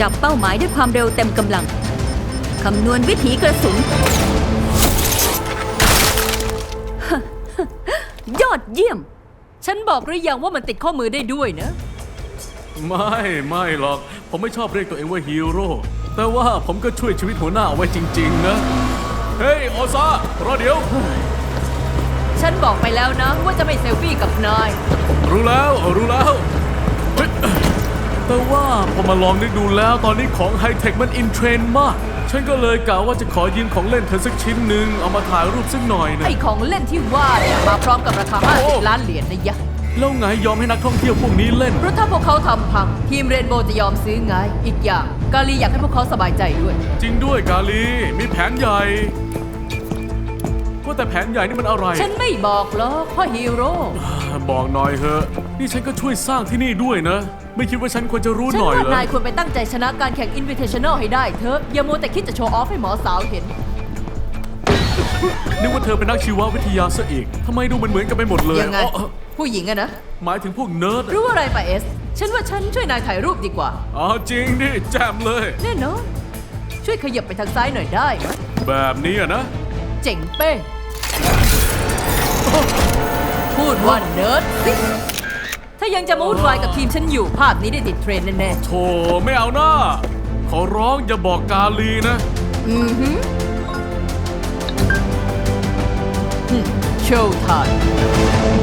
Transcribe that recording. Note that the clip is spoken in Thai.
จับเป้าหมายด้วยความเร็วเต็มกำลัง คำนวณวิถีกระสุน ยอดเยี่ยม ฉันบอกหรือยังว่ามันติดข้อมือได้ด้วยนะ ไม่ไม่หรอก ผมไม่ชอบเรียกตัวเองว่าฮีโร่แต่ว่าผมก็ช่วยชีวิตหัวหน้าเอาไว้จริง ๆ นะ เฮ้ยโอซารอเดี๋ยว ฉันบอกไปแล้วนะว่าจะไม่เซลฟี่กับนาย รู้แล้วรู้แล้วเฮ้ย แต่ว่าพอมาลองนึกดูแล้วตอนนี้ของไฮเทคมันอินเทรนด์มาก ฉันก็เลยกะว่าจะขอยืมของเล่นเธอสักชิ้นหนึ่งเอามาถ่ายรูปสักหน่อยนะไอของเล่นที่ว่าเนี่ยมาพร้อมกับราคาโอ้50ล้านเหรียญนะยะแล้วไงยอมให้นักท่องเที่ยวพวกนี้เล่นเพราะถ้าพวกเขาทำพัง ทีมเรนโบว์จะยอมซื้อไง อีกอย่าง กาลีอยากให้พวกเขาสบายใจด้วย จริงด้วยกาลีมีแผนใหญ่ ว่าแต่แผนใหญ่นี่มันอะไร ฉันไม่บอกหรอกเพ่อฮีโร่ บอกหน่อยเถอะ นี่ฉันก็ช่วยสร้างที่นี่ด้วยนะ ไม่คิดว่าฉันควรจะรู้ฉันหน่อยว่าเหรอนายควรไปตั้งใจชนะการแข่ง Invitational ให้ได้เถอะ อย่ามัวแต่คิดจะโชว์ออฟให้หมอสาวเห็น นึกว่าเธอเป็นนักชีววิทยาซะอีกทำไมดูเหมือนเหมือนๆกันไปหมดเลยยังไง อ๋อผู้หญิงอะนะ หมายถึงพวกเนิร์ดรู้อะไรป่ะเอส ฉันว่าฉันช่วยนายถ่ายรูปดีกว่า อ๋อจริงดิแจมเลย แน่นอน ช่วยขยับไปทางซ้ายหน่อยได้ไหมแบบนี้อะนะ เจ๋งเป้ง พูดว่าเนิร์ดสิถ้ายังจะมาวุ่นวายกับทีมฉันอยู่ภาพนี้ได้ติดเทรนด์แน่โธ่ไม่เอาหน้า ขอร้องอย่าบอกกาลีนะ ๆอือหือโชว์ไทม์